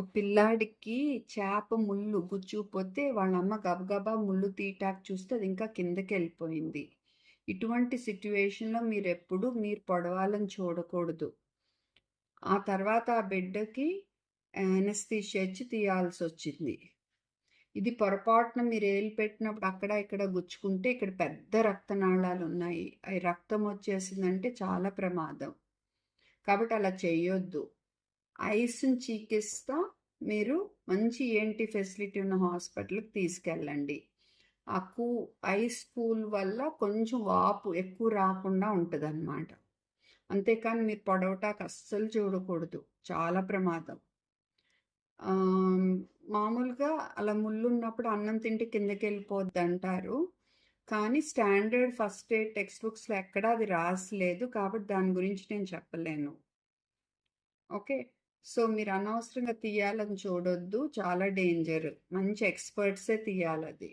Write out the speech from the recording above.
ఒక పిల్లాడికి చేప ముళ్ళు గుచ్చుకుపోతే వాళ్ళమ్మ గబగబా ముళ్ళు తీయటానికి చూస్తే అది ఇంకా కిందకి వెళ్ళిపోయింది ఇటువంటి సిట్యువేషన్లో మీరు ఎప్పుడు మీరు పొడవాలని చూడకూడదు. ఆ తర్వాత ఆ బిడ్డకి యానెస్థీషియా తీయాల్సి వచ్చింది ఇది పొరపాటున మీరు ఏలు పెట్టినప్పుడు అక్కడ, ఇక్కడ గుచ్చుకుంటే ఇక్కడ పెద్ద రక్తనాళాలు ఉన్నాయి అవి రక్తం వచ్చేసిందంటే చాలా ప్రమాదం. కాబట్టి అలా చేయొద్దు. ఐస్‌ని చీకిస్తా మీరు మంచి ఏంటి ఫెసిలిటీ ఉన్న హాస్పిటల్‌కి తీసుకెళ్ళండి. ఆ కూ ఐస్ కూల్ వల్ల కొంచెం వాపు ఎక్కువ రాకుండా ఉంటదనమాట. అంతేకాని మీరు పొడవటానికి అస్సలు చూడకూడదు. చాలా ప్రమాదం. మామూలుగా అలా ముళ్ళున్నప్పుడు అన్నం తింటే కిందకి వెళ్ళిపోద్ది అంటారు కానీ స్టాండర్డ్ ఫస్ట్ ఎయిడ్ టెక్స్ట్ బుక్స్‌లో ఎక్కడా అది రాసలేదు కాబట్టి దాని గురించి నేను చెప్పలేను. ఓకే. సో, మీరు అనవసరంగా తీయాలని చూడొద్దు. చాలా డేంజర్. మంచి ఎక్స్‌పర్ట్సే అది